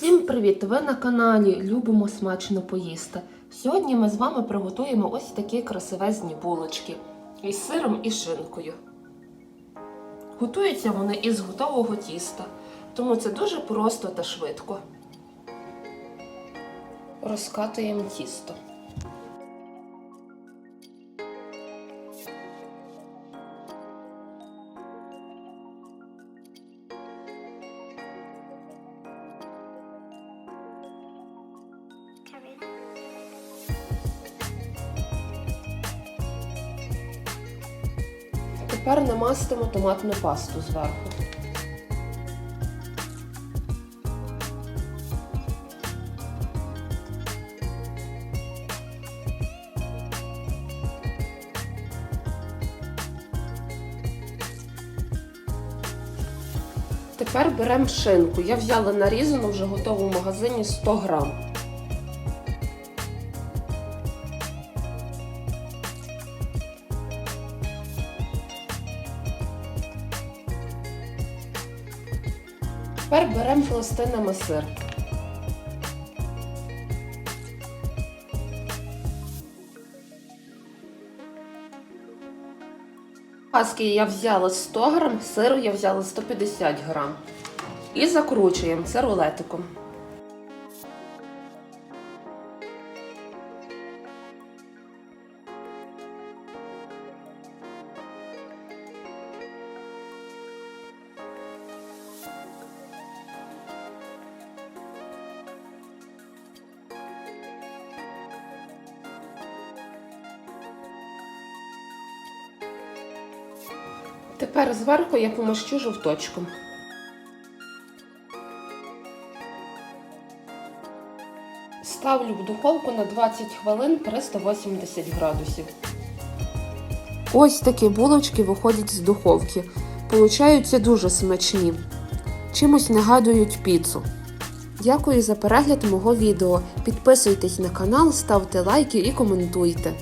Всім привіт! Ви на каналі Любимо смачно поїсти. Сьогодні ми з вами приготуємо ось такі красивезні булочки із сиром і шинкою. Готуються вони із готового тіста, тому це дуже просто та швидко. Розкатуємо тісто. Тепер намастимо томатну пасту зверху. Тепер беремо шинку. Я взяла нарізану вже готову в магазині 100 грам. Тепер беремо пластинами сир. Паски я взяла 100 грам, сиру я взяла 150 грам. І закручуємо це рулетиком. Тепер зверху я помощу жовточком. Ставлю в духовку на 20 хвилин при 180 градусів. Ось такі булочки виходять з духовки. Получаються дуже смачні. Чимось нагадують піцу. Дякую за перегляд мого відео. Підписуйтесь на канал, ставте лайки і коментуйте.